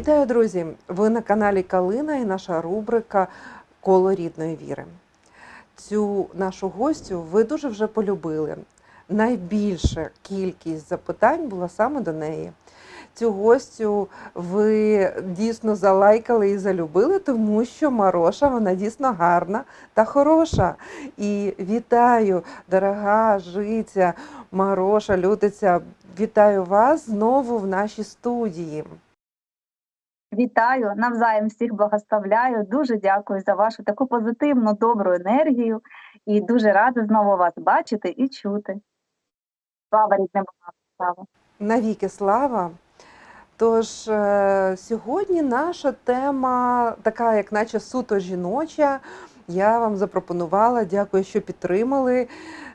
Вітаю, друзі! Ви на каналі Калина і наша рубрика Коло рідної віри. Цю нашу гостю ви дуже вже полюбили. Найбільша кількість запитань була саме до неї. Цю гостю ви дійсно залайкали і залюбили, тому що Мароша вона дійсно гарна та хороша. І вітаю, дорога жиця, Мароша, Лютиця. Вітаю вас знову в нашій студії. Вітаю, навзаєм всіх благословляю. Дуже дякую за вашу таку позитивну, добру енергію і дуже рада знову вас бачити і чути. Слава рідним слава. Навіки слава. Тож е, сьогодні наша тема така, як наче суто жіноча. Я вам запропонувала, дякую, що підтримали.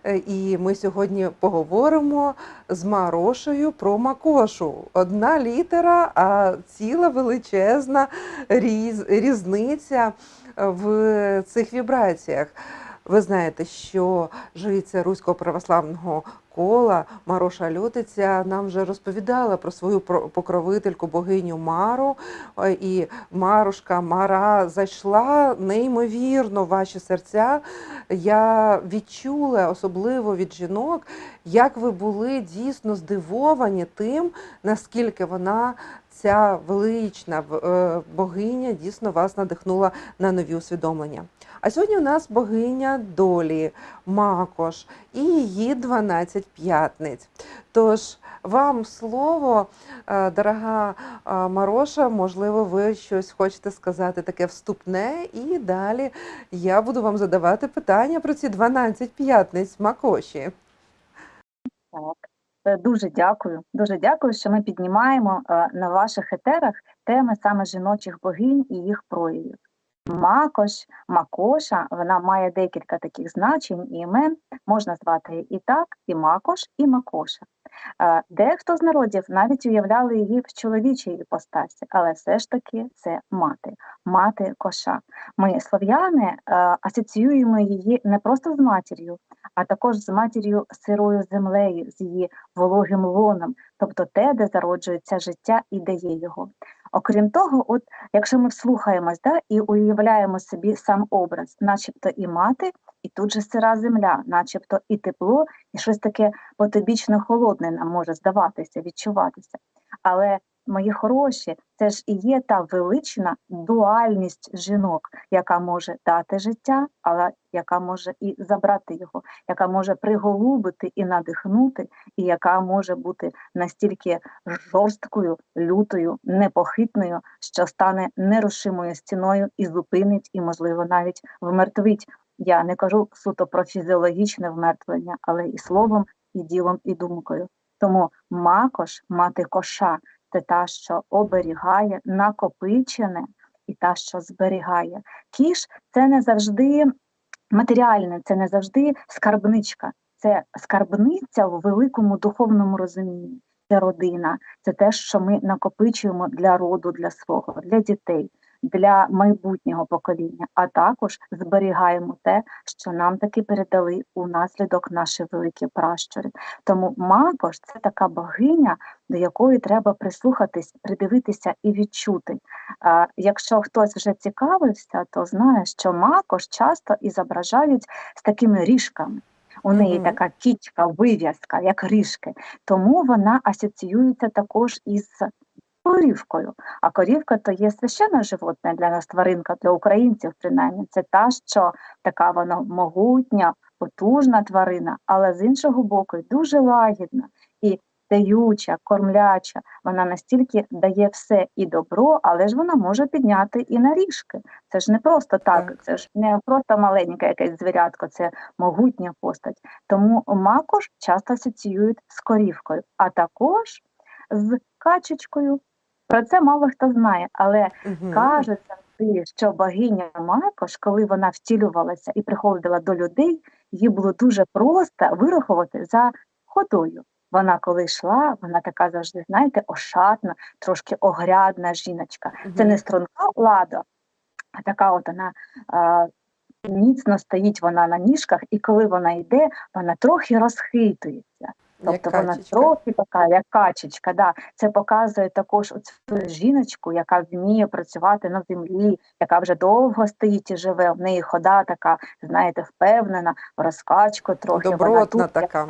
Е, І ми сьогодні поговоримо з Марошею про Макошу. Одна літера, а ціла величезна різ, різниця в цих вібраціях. Ви знаєте, що жриця Руського православного кола Мароша Лютиця нам вже розповідала про свою покровительку богиню Мару. Е, І Марушка Мара зайшла неймовірно в ваші серця. Я відчула, особливо від жінок, як ви були дійсно здивовані тим, наскільки вона. Ця велична е, богиня дійсно вас надихнула на нові усвідомлення. А сьогодні у нас богиня долі, Макош і її 12 п'ятниць. Тож вам слово, е, дорога е, Мароша, можливо, ви щось хочете сказати таке вступне, і далі я буду вам задавати питання про ці 12 п'ятниць Макоші. Так. Е, Дуже дякую. Дуже дякую, що ми піднімаємо на ваших етерах теми саме жіночих богинь і їх проявів. Макош, Макоша, вона має декілька таких значень і імен. Можна звати і так, і Макош, і Макоша. Е, Дехто з народів навіть уявляли її в чоловічій іпостасі, але все ж таки це мати, мати коша. Ми, слов'яни, е, асоціюємо її не просто з матір'ю, а також з матір'ю сирою землею, з її вологим лоном, тобто те, де зароджується життя і дає його. Окрім того, от якщо ми вслухаємось да, і уявляємо собі сам образ, начебто і мати, і тут же сира земля, начебто і тепло, і щось таке потобічно холодне нам може здаватися, відчуватися. Але мої хороші, це ж і є та велична дуальність жінок, яка може дати життя, але яка може і забрати його, яка може приголубити і надихнути, і яка може бути настільки жорсткою, лютою, непохитною, що стане нерушимою стіною і зупинить, і, можливо, навіть вмертвить. Я не кажу суто про фізіологічне вмертвлення, але і словом, і ділом, і думкою. Тому макош, мати коша, це та, що оберігає, накопичене, і та, що зберігає. Кіш це не завжди матеріальне, це не завжди скарбничка, це скарбниця в великому духовному розумінні. Це родина, це те, що ми накопичуємо для роду, для свого, для дітей, для майбутнього покоління, а також зберігаємо те, що нам таки передали у наслідок наші великі пращури. Тому Макош це така богиня, до якої треба прислухатись, придивитися і відчути. А, якщо хтось вже цікавився, то знає, що Макош часто і зображають з такими ріжками. У неї Мгм. така кічка, вив'язка, як ріжки. Тому вона асоціюється також із корівкою. А корівка то є священне животне для нас, тваринка, для українців, принаймні. Це та, що така вона могутня, потужна тварина, але з іншого боку дуже лагідна і даюча, кормляча. Вона настільки дає все і добро, але ж вона може підняти і на ріжки. Це ж не просто так, Так. це ж не просто маленьке якесь звірятко, це могутня постать. Тому макош часто асоціюють з корівкою, а також з качечкою. Про це мало хто знає, але Мгм. кажеться, що богиня Макош, коли вона втілювалася і приходила до людей, їй було дуже просто вирахувати за ходою. Вона коли йшла, вона така завжди, знаєте, ошатна, трошки огрядна жіночка. Це не струнка лада, а така от вона а, міцно стоїть вона на ніжках, і коли вона йде, вона трохи розхитується. Як Тобто вона качечка. трохи така, як качечка. Да. Це показує також оцю жіночку, яка вміє працювати на землі, яка вже довго стоїть і живе. В неї хода така, знаєте, впевнена, розкачку трохи. вона Добротна тут така.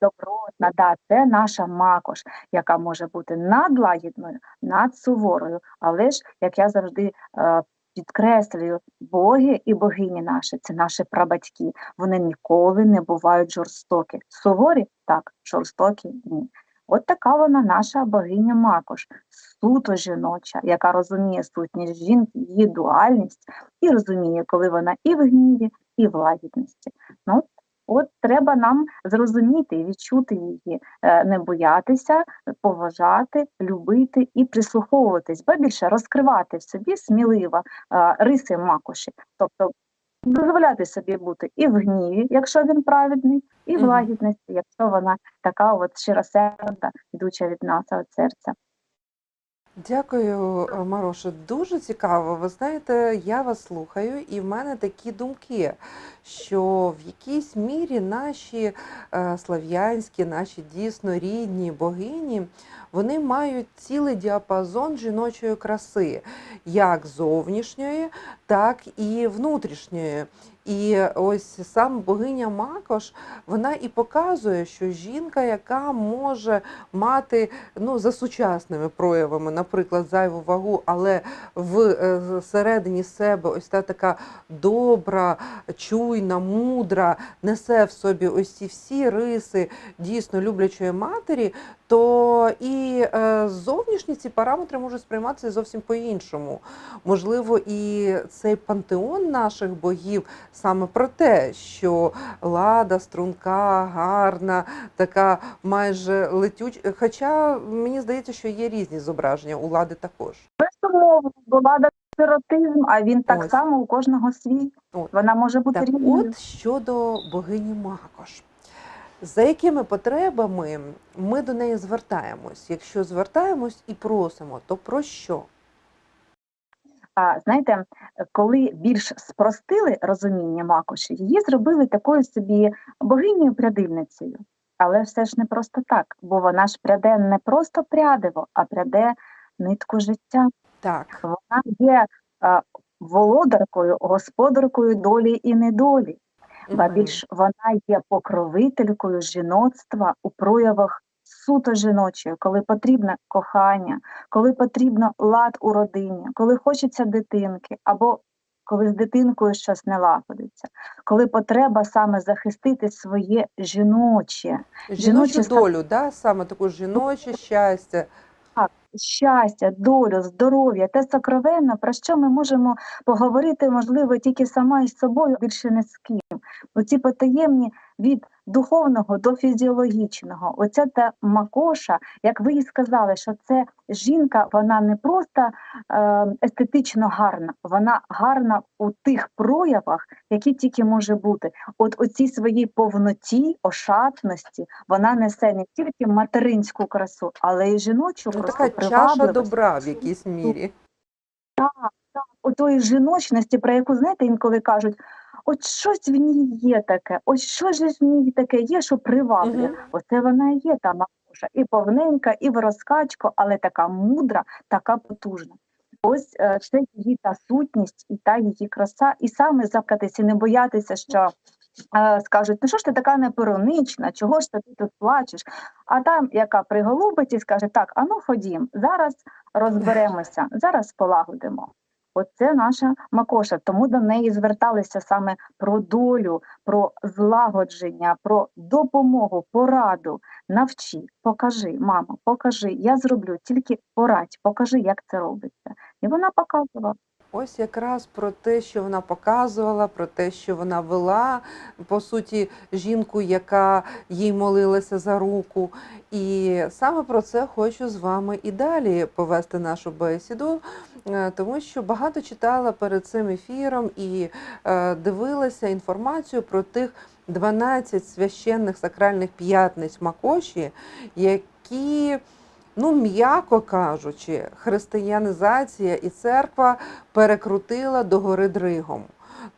добротна, да, це наша макош, яка може бути надлагідною, надсуворою. Але ж, як я завжди е, підкреслюю, боги і богині наші це наші прабатьки. Вони ніколи не бувають жорстокі. Суворі так, жорстокі ні. От така вона наша богиня Макош, суто жіноча, яка розуміє сутність жінки, її дуальність і розуміє, коли вона і в гніві, і в лагідності. Ну, от треба нам зрозуміти і відчути її, е, не боятися, поважати, любити і прислуховуватись, ба більше розкривати в собі сміливо е, риси макоші, тобто дозволяти собі бути і в гніві, якщо він праведний, і в лагідності, якщо вона така от щиросерда, йдуча від нас від серця. Дякую, е, Мароша. Дуже цікаво. Ви знаєте, я вас слухаю, і в мене такі думки, що в якійсь мірі наші е, слав'янські, наші дійсно рідні богині, вони мають цілий діапазон жіночої краси, як зовнішньої, так і внутрішньої. І ось сам богиня Макош, вона і показує, що жінка, яка може мати ну, за сучасними проявами, наприклад, зайву вагу, але е, середині себе ось та така добра, чуйна, мудра, несе в собі ось ці всі риси дійсно люблячої матері, то і е, зовнішні ці параметри можуть сприйматися зовсім по-іншому. Можливо, і цей пантеон наших богів саме про те, що лада, струнка, гарна, така майже летюча. Хоча мені здається, що є різні зображення у лади також. Безумовно, була сиротизм, а він так Ось. само у кожного свій. От. Вона може бути Так, різною. от щодо богині Макош. За якими потребами ми до неї звертаємось? Якщо звертаємось і просимо, то про що? А знаєте, коли більш спростили розуміння Макоші, її зробили такою собі богинею прядильницею. Але все ж не просто так, бо вона ж пряде не просто прядиво, а пряде нитку життя. Так, Вона є а, володаркою, господаркою долі і недолі. Ба більш вона є покровителькою жіноцтва у проявах суто жіночої, коли потрібне кохання, коли потрібно лад у родині, коли хочеться дитинки, або коли з дитинкою щось не лагодиться, коли потреба саме захистити своє жіноче, жіночу долю, да? саме таку жіноче щастя. щастя, долю, здоров'я, те сокровенне, про що ми можемо поговорити, можливо, тільки сама із собою, більше не з ким. Оці потаємні від духовного до фізіологічного. Оця та макоша, як ви і сказали, що це жінка, вона не просто е, естетично гарна, вона гарна у тих проявах, які тільки може бути. От у цій своїй повноті, ошатності, вона несе не тільки материнську красу, але й жіночу Ну, красу, така чаша добра в якійсь мірі. у тої жіночності, про яку знаєте, інколи кажуть, от щось в ній є таке, от що ж в ній таке є, що приваблює. Мгм. Оце вона і є та макуша, і повненька, і в розкачку, але така мудра, така потужна. Ось е, це її та сутність і та її краса, і саме закатись і не боятися, що е, скажуть, ну що ж ти така неперонична, чого ж ти тут плачеш? А там, яка приголубить і скаже, так, а ну ходім, зараз розберемося, зараз полагодимо. Оце наша Макоша, тому до неї зверталися саме про долю, про злагодження, про допомогу, пораду. Навчи, покажи, мамо, покажи, я зроблю, тільки порадь, покажи, як це робиться. І вона показувала. Ось якраз про те, що вона показувала, про те, що вона вела, по суті, жінку, яка їй молилася за руку. І саме про це хочу з вами і далі повести нашу бесіду, е, тому що багато читала перед цим ефіром і е, дивилася інформацію про тих 12 священних сакральних п'ятниць Макоші, які Ну, м'яко кажучи, християнізація і церква перекрутила догори дригом.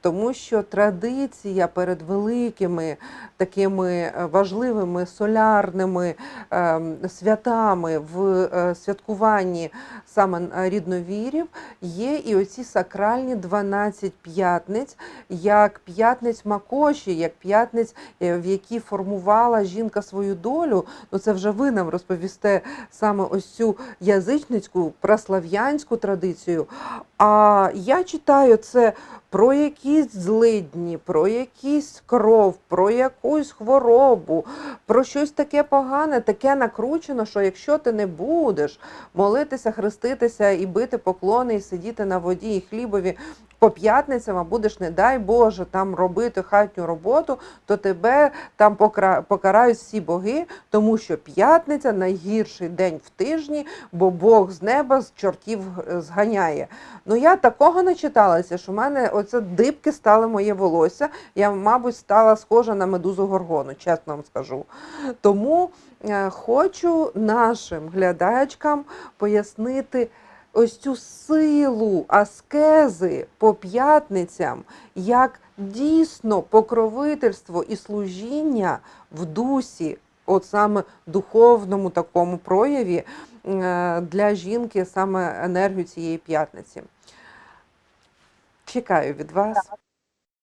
Тому що традиція перед великими такими е, важливими солярними ем, святами в е, святкуванні саме рідновірів є і оці сакральні 12 п'ятниць, як п'ятниць Макоші, як п'ятниць, е, в які формувала жінка свою долю. Ну це вже ви нам розповісте саме ось цю язичницьку праслав'янську традицію. А я читаю це про якісь злидні, про якісь кров, про якусь хворобу, про щось таке погане, таке накручено, що якщо ти не будеш молитися, хреститися і бити поклони, і сидіти на воді і хлібові по п'ятницям, а будеш, не дай Боже, там робити хатню роботу, то тебе там покарають всі боги, тому що п'ятниця найгірший день в тижні, бо Бог з неба з чортів е, зганяє. Ну я такого не читалася, що в мене оце дибки стали моє волосся. Я, мабуть, стала схожа на медузу горгону, чесно вам скажу. Тому е, хочу нашим глядачкам пояснити ось цю силу аскези по п'ятницям, як дійсно покровительство і служіння в дусі, от саме духовному такому прояві е, для жінки саме енергію цієї п'ятниці. Чекаю від вас.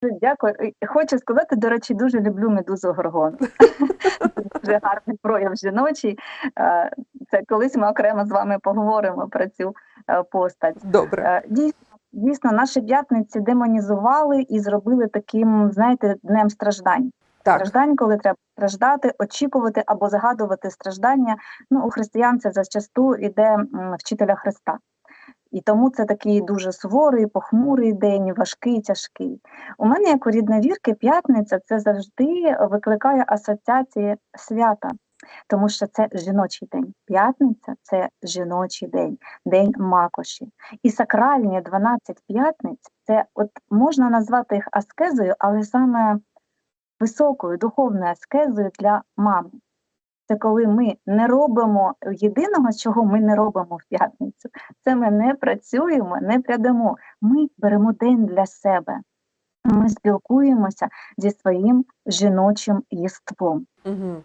Дякую. Хочу сказати, до речі, дуже люблю медузу горгону. Це дуже гарний прояв жіночий. Е, Це колись ми окремо з вами поговоримо про цю е, постать. Добре. Е, Дійсно, дійсно, наші п'ятниці демонізували і зробили таким, знаєте, днем страждань. Так, Страждань, коли треба страждати, очікувати або загадувати страждання. Ну, у християн це зачасту іде вчителя Христа. І тому це такий дуже суворий, похмурий день, важкий, тяжкий. У мене, як у рідновірки, п'ятниця це завжди викликає асоціації свята, тому що це жіночий день. П'ятниця це жіночий день, день макоші. І сакральні 12 п'ятниць це от можна назвати їх аскезою, але саме високою духовною аскезою для мами. Це коли ми не робимо єдиного, чого ми не робимо в п'ятницю. Це ми не працюємо, не прядемо. Ми беремо день для себе. Ми спілкуємося зі своїм жіночим єством. угу.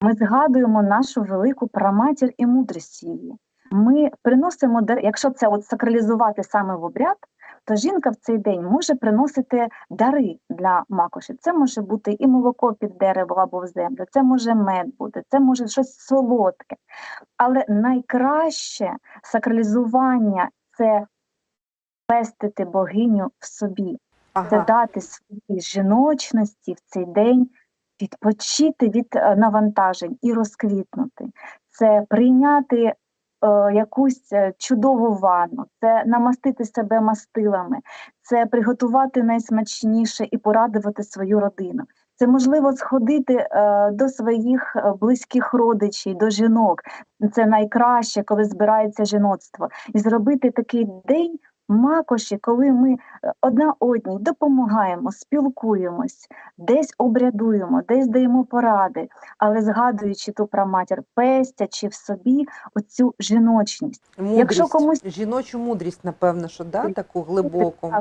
Ми згадуємо нашу велику праматір і мудрість її. Ми приносимо, якщо це от сакралізувати саме в обряд, то жінка в цей день може приносити дари для макоші. Це може бути і молоко під дерево або в землю, це може мед бути, це може щось солодке. Але найкраще сакралізування це пестити богиню в собі це дати своїй жіночності в цей день відпочити від е, навантажень і розквітнути. Це прийняти якусь е, чудову ванну, це намастити себе мастилами, це приготувати найсмачніше і порадувати свою родину. Це можливо сходити е, до своїх е, близьких родичів, до жінок. Це найкраще, коли збирається жіноцтво, і зробити такий день макоші, коли ми е, одна одній допомагаємо, спілкуємось, десь обрядуємо, десь даємо поради, але згадуючи ту праматір, пестячи в собі оцю жіночність. Мудрість, Якщо комусь- жіночу мудрість, напевно, що да, таку глибоку.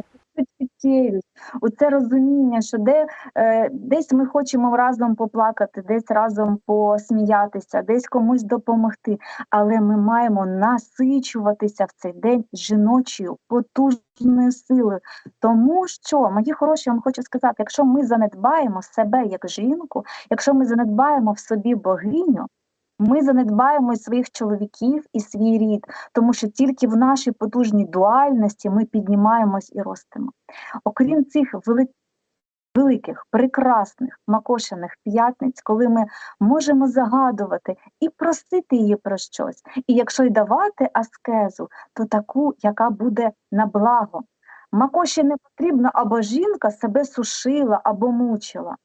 Чуттєвість, оце розуміння, що де, е, десь ми хочемо разом поплакати, десь разом посміятися, десь комусь допомогти, але ми маємо насичуватися в цей день жіночою потужною силою. Тому що, мої хороші, я вам хочу сказати, якщо ми занедбаємо себе як жінку, якщо ми занедбаємо в собі богиню, ми занедбаємо своїх чоловіків і свій рід, тому що тільки в нашій потужній дуальності ми піднімаємось і ростемо. Окрім цих вели- великих, прекрасних макошених п'ятниць, коли ми можемо загадувати і просити її про щось. І якщо й давати аскезу, то таку, яка буде на благо. Макоші не потрібно, або жінка себе сушила або мучила.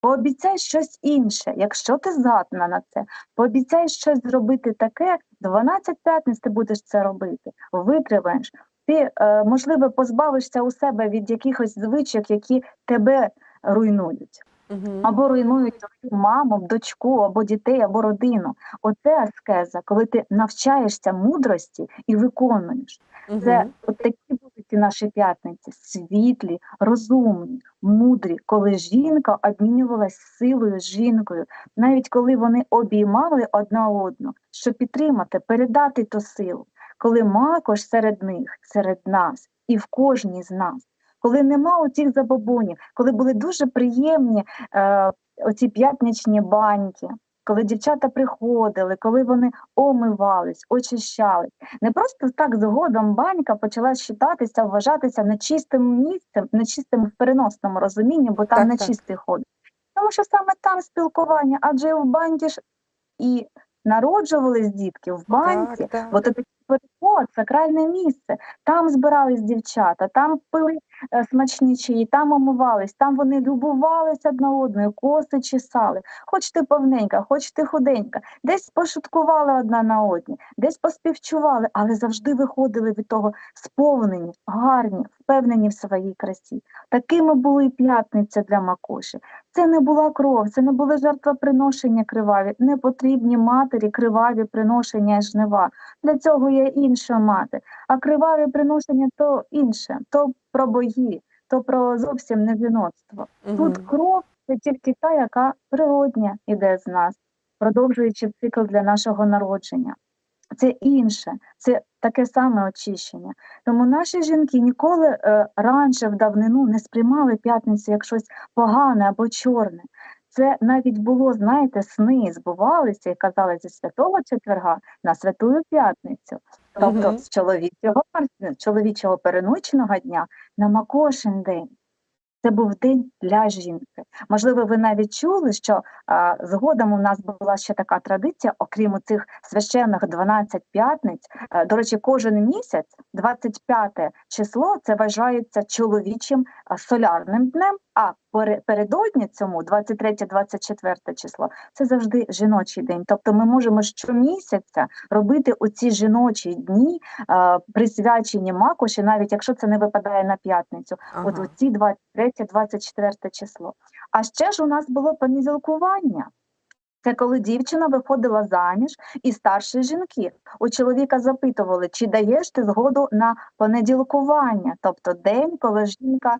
Пообіцяй щось інше, якщо ти здатна на це, пообіцяй щось зробити таке, 12 п'ятниць ти будеш це робити, витримаєш. Ти, е, можливо, позбавишся у себе від якихось звичок, які тебе руйнують, Угу. або руйнують твою маму, дочку, або дітей, або родину. Оце аскеза, коли ти навчаєшся мудрості і виконуєш. Це от такі будуть ці наші п'ятниці світлі, розумні, мудрі, коли жінка обмінювалась силою з жінкою, навіть коли вони обіймали одна одну, щоб підтримати, передати ту силу, коли макош серед них, серед нас і в кожній з нас, коли нема оцих забобонів, коли були дуже приємні е, оці п'ятничні баньки. Коли дівчата приходили, коли вони омивались, очищались, не просто так згодом банька почала вважатися, вважатися нечистим місцем, нечистим в переносному розумінні, бо там Так, так. ходить. Тому що саме там спілкування, адже в банді ж і народжувались дітки в банці, Так, так. Бо це такий переход, сакральне місце. Там збирались дівчата, там пили е, смачні чаї, там омивались, там вони любувались одна одною, коси чесали. Хоч ти повненька, хоч ти худенька, десь пошуткували одна на одні, десь поспівчували, але завжди виходили від того сповнені, гарні, впевнені в своїй красі. Такими були і п'ятниця для Макоші. Це не була кров, це не були жертвоприношення криваві, не потрібні матері криваві приношення жнива. Для цього є інша мати. А криваві приношення то інше, то про бої, то про зовсім не віноцтво. Тут кров це тільки та, яка природня іде з нас, продовжуючи цикл для нашого народження. Це інше, це таке саме очищення. Тому наші жінки ніколи е, раніше в давнину не сприймали п'ятницю як щось погане або чорне. Це навіть було, знаєте, сни збувалися і казали зі святого четверга на святую п'ятницю. Тобто з чоловічого, чоловічого переноченого дня на Макошин день. Це був день для жінки. Можливо, ви навіть чули, що а, згодом у нас була ще така традиція, окрім цих священних 12 п'ятниць. Е, До речі, кожен місяць, 25 число, це вважається чоловічим а, солярним днем. А передодні цьому, 23-24 число, це завжди жіночий день. Тобто ми можемо щомісяця робити оці жіночі дні, а, присвячені макоші, навіть якщо це не випадає на п'ятницю. От Ага. оці 23-24 число. А ще ж у нас було понеділкування. Це коли дівчина виходила заміж і старші жінки у чоловіка запитували, чи даєш ти згоду на понеділкування, тобто день, коли жінка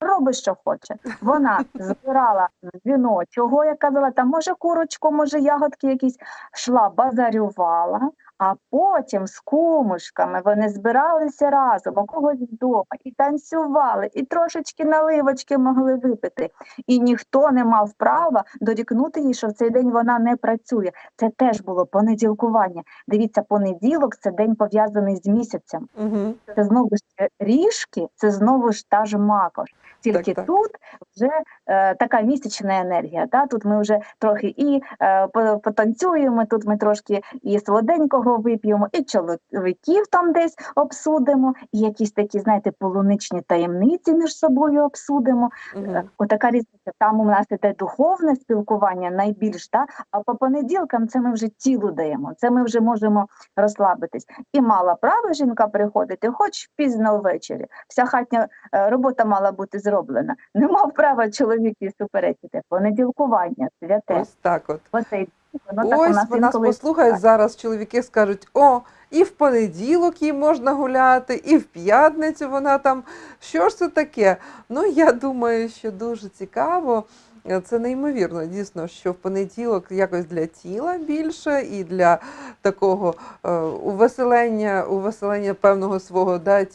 робить, що хоче. Вона збирала з жіночого, як казала, там може курочку, може ягодки якісь, йшла, базарювала, а потім з кумушками вони збиралися разом у когось вдома і танцювали, і трошечки наливочки могли випити. І ніхто не мав права дорікнути їй, що в цей день вона не працює. Це теж було понеділкування. Дивіться, понеділок це день пов'язаний з місяцем. Мгм. Це знову ж ріжки, це знову ж та ж макош. Тільки так. тут вже е, така місячна енергія. Та? Тут ми вже трохи і е, потанцюємо, тут ми трошки і солоденького вип'ємо, і чоловіків там десь обсудимо, і якісь такі, знаєте, полуничні таємниці між собою обсудимо. Е, Отака різниця. Там у нас іде духовне спілкування найбільш, та? а по понеділкам це ми вже тілу даємо, це ми вже можемо розслабитись. І мала право жінка приходити, хоч пізно ввечері. Вся хатня е, робота мала бути зроблена. Не мав права чоловік їй суперечити. Понеділкування, святе. Ось так от. Оцей воно так у Ось нас ви нас послухають зараз. Чоловіки скажуть: о, і в понеділок їй можна гуляти, і в п'ятницю вона там. Що ж це таке? Ну я думаю, що дуже цікаво. Е, Це неймовірно, дійсно, що в понеділок якось для тіла більше і для такого е, увеселення, увеселення певного свого да, е,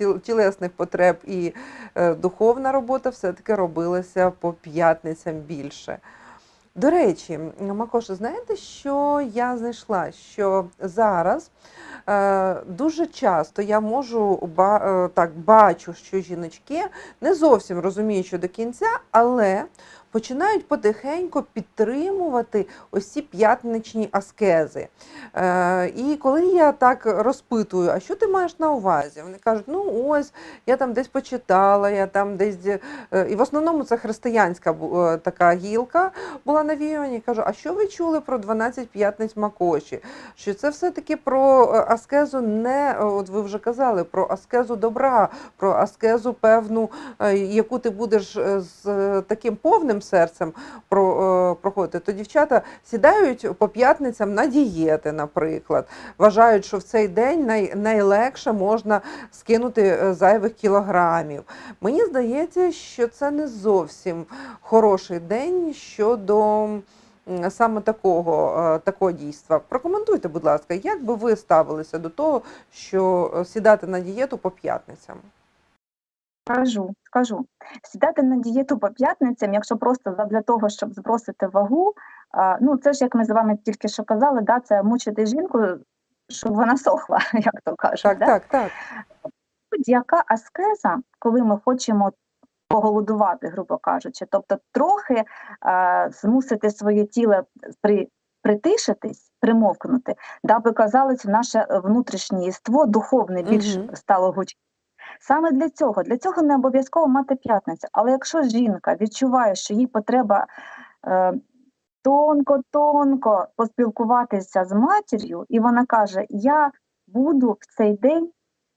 тіл- тілесних потреб і духовна робота все-таки робилася по п'ятницям більше. До речі, Макоша, знаєте, що я знайшла? Що зараз е, дуже часто я можу ба, е, так бачу, що жіночки не зовсім розуміють, що до кінця, але починають потихеньку підтримувати ось ці п'ятничні аскези. Е, і коли я так розпитую, а що ти маєш на увазі? Вони кажуть, ну ось я там десь почитала, я там десь. е, І в основному це християнська е, така гілка була навіювання. Кажу, а що ви чули про 12 п'ятниць Макоші? Що це все-таки про е, аскезу не, от ви вже казали, про аскезу добра, про аскезу певну, яку ти будеш з таким повним серцем е, проходите, то дівчата сідають по п'ятницям на дієти, наприклад. Вважають, що в цей день най, найлегше можна скинути е, зайвих кілограмів. Мені здається, що це не зовсім хороший день щодо саме такого, е, такого дійства. Прокоментуйте, будь ласка, як би ви ставилися до того, що сідати на дієту по п'ятницям? Скажу, скажу. Сідати на дієту по п'ятницям, якщо просто для того, щоб збросити вагу, ну це ж як ми з вами тільки що казали, да, це мучити жінку, щоб вона сохла, як то кажуть. Так, да? так, так. Будь-яка аскеза, коли ми хочемо поголодувати, грубо кажучи, тобто трохи а, змусити своє тіло при, притишитись, примовкнути, даби казалось, наше внутрішнє єство духовне більш Мгм. стало гучним. Саме для цього, для цього не обов'язково мати п'ятницю. Але якщо жінка відчуває, що їй потреба е, тонко-тонко поспілкуватися з матір'ю, і вона каже: Я буду в цей день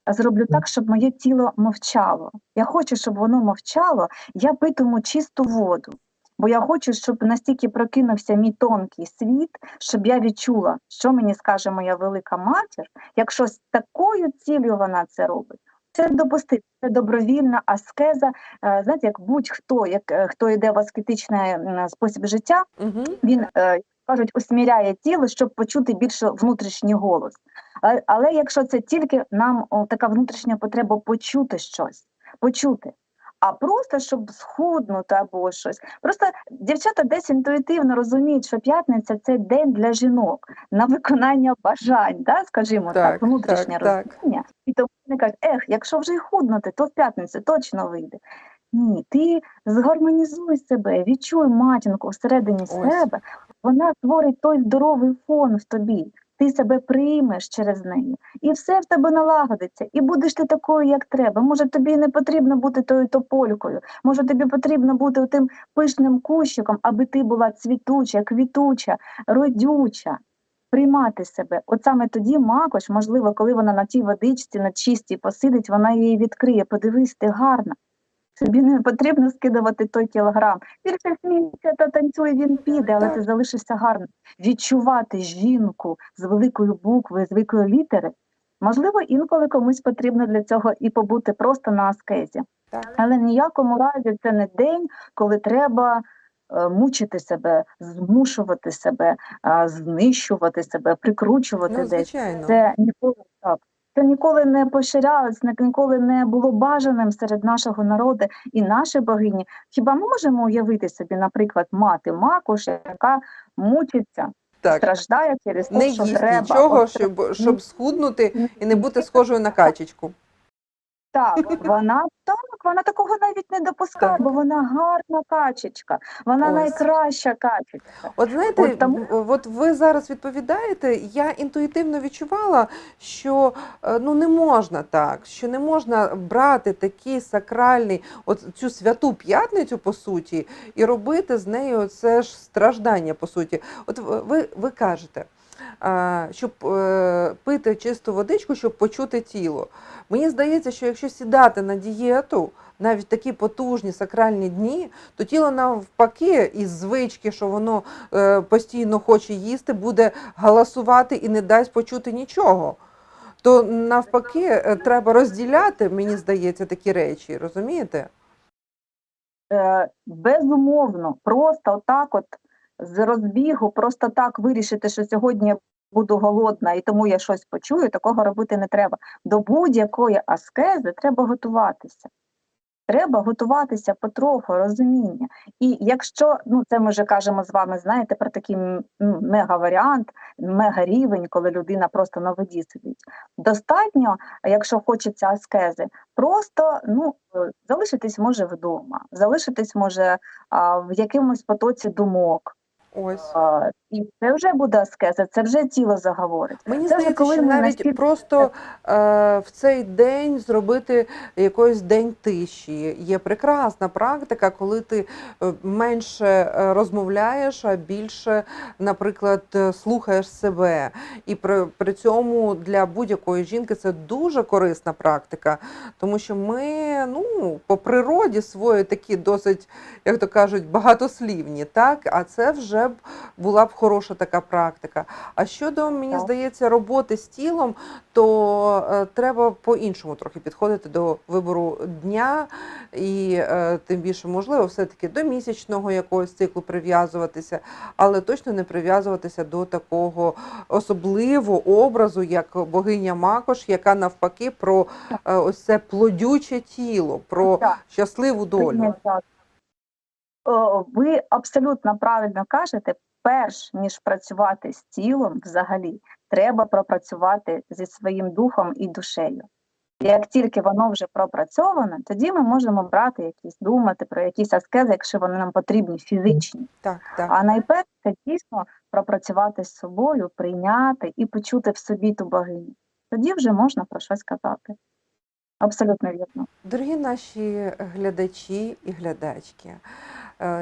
зроблю так, щоб моє тіло мовчало. Я хочу, щоб воно мовчало, я питиму чисту воду. Бо я хочу, щоб настільки прокинувся мій тонкий світ, щоб я відчула, що мені скаже моя велика матір, якщо з такою цілею вона це робить. Це допустити, це добровільна аскеза. Е, Знаєте, як будь-хто, як е, хто йде в аскетичний спосіб життя, Угу. він е, кажуть, усміряє тіло, щоб почути більше внутрішній голос. Але, але якщо це тільки нам о, така внутрішня потреба почути щось, почути. А просто щоб схуднути або щось. Просто дівчата десь інтуїтивно розуміють, що п'ятниця це день для жінок на виконання бажань, да, скажімо так, Так, внутрішнє так, так. розуміння. І тому вони кажуть, ех, якщо вже й худнути, то в п'ятницю точно вийде. Ні, ти згармонізуй себе, відчуй матінку всередині Ось. себе, вона створить той здоровий фон в тобі. Ти себе приймеш через неї, і все в тебе налагодиться, і будеш ти такою, як треба. Може, тобі не потрібно бути тою тополькою, може, тобі потрібно бути тим пишним кущиком, аби ти була цвітуча, квітуча, родюча. Приймати себе. От саме тоді макош, можливо, коли вона на тій водичці, на чистій посидить, вона її відкриє. Подивись, ти гарна. Тобі не потрібно скидувати той кілограм. Більше сміється та танцює, він піде, але ти залишишся гарно. Відчувати жінку з великої букви, з великої літери. Можливо, інколи комусь потрібно для цього і побути просто на аскезі. Так. Але ніякому разі це не день, коли треба мучити себе, змушувати себе, е, знищувати себе, прикручувати Ну, десь. Це ніколи так. Це ніколи не поширялось, ніколи не було бажаним серед нашого народу і нашої богині. Хіба ми можемо уявити собі, наприклад, мати макуш, яка мучиться, Так. страждає через те, Не що їсть треба. нічого, щоб, щоб схуднути і не бути схожою на качечку. Так, вона так, вона такого навіть не допускає, Так. бо вона гарна качечка, вона Ось. найкраща качечка. От знаєте, От в- от ви зараз відповідаєте, я інтуїтивно відчувала, що е, ну не можна так, що не можна брати такий сакральний, от цю святу п'ятницю, по суті, і робити з нею це ж страждання, по суті. От ви, ви кажете. Щоб е, пити чисту водичку, щоб почути тіло. Мені здається, що якщо сідати на дієту, навіть такі потужні сакральні дні, то тіло навпаки із звички, що воно е, постійно хоче їсти, буде галасувати і не дасть почути нічого. То навпаки, е, треба розділяти, мені здається, такі речі, розумієте? Безумовно, просто отак, от з розбігу, просто так вирішити, що сьогодні буду голодна і тому я щось почую, такого робити не треба. До будь-якої аскези треба готуватися. Треба готуватися потроху, розуміння. І якщо, ну це ми вже кажемо з вами, знаєте, про такий мега-варіант, мега-рівень, коли людина просто на воді сидить. Достатньо, якщо хочеться аскези, просто ну, е, залишитись може вдома, залишитись може в якомусь потоці думок, Ось. а, І це вже буде аскеза, це вже тіло заговорить. Мені Це здається, коли що навіть настільки- просто е, в цей день зробити якийсь день тиші. Є прекрасна практика, коли ти е, менше е, розмовляєш, а більше, наприклад, е, слухаєш себе. І при, при цьому для будь-якої жінки це дуже корисна практика, тому що ми ну, по природі свої такі досить, як то кажуть, багатослівні, так? А це вже була б хороша така практика. А щодо, мені Так. здається, роботи з тілом, то е, треба по-іншому трохи підходити до вибору дня, і е, тим більше можливо все-таки до місячного якогось циклу прив'язуватися, але точно не прив'язуватися до такого особливого образу, як богиня Макош, яка навпаки про е, ось це плодюче тіло, про Так. щасливу долю. Ви абсолютно правильно кажете, перш ніж працювати з тілом взагалі, треба пропрацювати зі своїм духом і душею. Як тільки воно вже пропрацьоване, тоді ми можемо брати якісь думати про якісь аскези, якщо вони нам потрібні фізичні. Так, так. А найперше дійсно пропрацювати з собою, прийняти і почути в собі ту богиню. Тоді вже можна про щось казати. Абсолютно вірно. Дорогі наші глядачі і глядачки,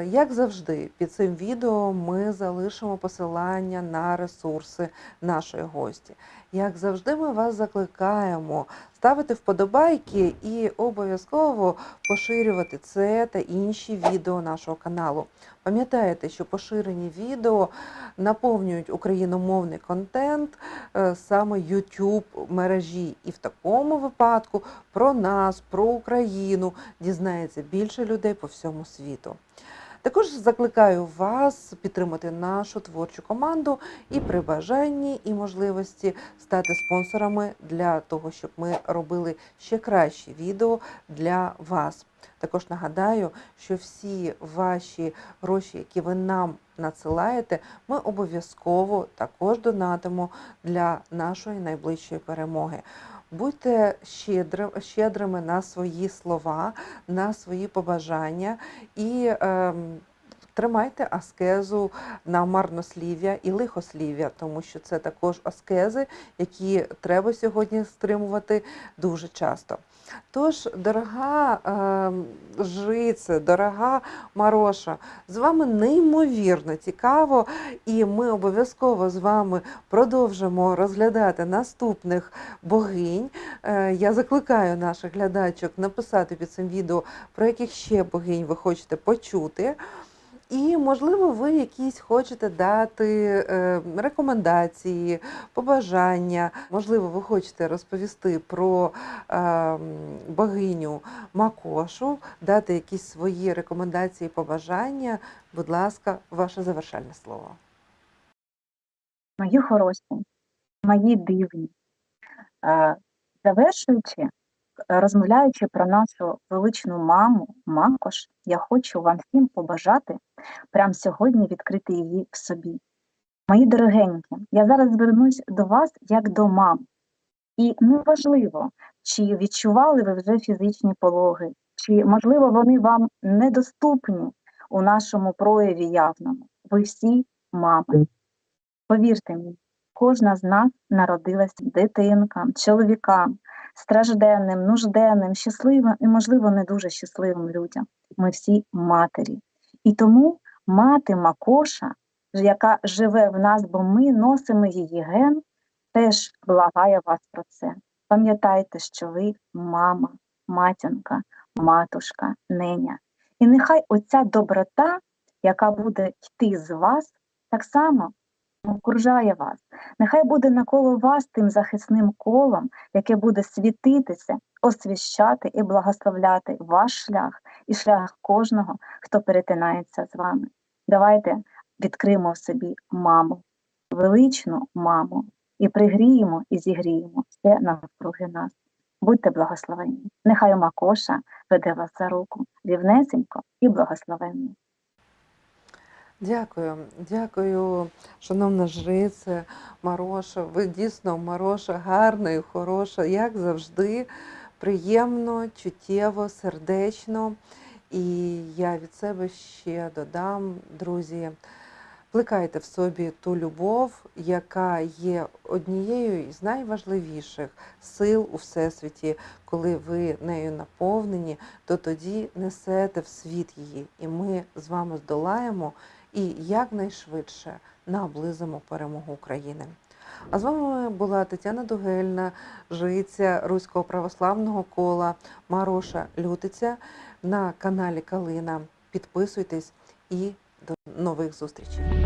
як завжди, під цим відео ми залишимо посилання на ресурси нашої гості. Як завжди, ми вас закликаємо ставити вподобайки і обов'язково поширювати це та інші відео нашого каналу. Пам'ятаєте, що поширені відео наповнюють україномовний контент е, саме YouTube мережі, і в такому випадку про нас, про Україну дізнається більше людей по всьому світу. Також закликаю вас підтримати нашу творчу команду і при бажанні і можливості стати спонсорами для того, щоб ми робили ще кращі відео для вас. Також нагадаю, що всі ваші гроші, які ви нам надсилаєте, ми обов'язково також донатимо для нашої найближчої перемоги. Будьте щедри, щедрими на свої слова, на свої побажання і ем, тримайте аскезу на марнослів'я і лихослів'я, тому що це також аскези, які треба сьогодні стримувати дуже часто. Тож, дорога ем, жрице, дорога Мароша, з вами неймовірно цікаво, і ми обов'язково з вами продовжимо розглядати наступних богинь. Е, Я закликаю наших глядачок написати під цим відео, про яких ще богинь ви хочете почути. І, можливо, ви якісь хочете дати е, рекомендації, побажання. Можливо, ви хочете розповісти про е, богиню Макошу, дати якісь свої рекомендації, побажання. Будь ласка, ваше завершальне слово. Мої хороші, мої дивні. Е, Завершуючи, розмовляючи про нашу величну маму Макош, я хочу вам всім побажати прямо сьогодні відкрити її в собі. Мої дорогенькі, я зараз звернусь до вас як до мам. І неважливо, чи відчували ви вже фізичні пологи, чи, можливо, вони вам недоступні у нашому прояві явному. Ви всі мами. Повірте мені, кожна з нас народилась дитинкам, чоловікам, стражденним, нужденним, щасливим і, можливо, не дуже щасливим людям. Ми всі матері. І тому мати Макоша, яка живе в нас, бо ми носимо її ген, теж благає вас про це. Пам'ятайте, що ви мама, матінка, матушка, неня. І нехай оця доброта, яка буде йти з вас, так само окружає вас. Нехай буде навколо вас тим захисним колом, яке буде світитися, освіщати і благословляти ваш шлях і шлях кожного, хто перетинається з вами. Давайте відкриємо в собі маму, величну маму, і пригріємо і зігріємо все навкруги нас. Будьте благословенні. Нехай Макоша веде вас за руку рівнесенько і благословенно. Дякую, дякую, шановна жрице Мароша. Ви дійсно Мароша гарна і хороша, як завжди, приємно, чуттєво, сердечно. І я від себе ще додам, друзі, Плекайте в собі ту любов, яка є однією із найважливіших сил у всесвіті. Коли ви нею наповнені, то тоді несете в світ її, і ми з вами здолаємо і якнайшвидше наблизимо перемогу України. А з вами була Тетяна Дугельна, жриця Руського православного кола Мароша Лютиця на каналі Калина. Підписуйтесь і до нових зустрічей.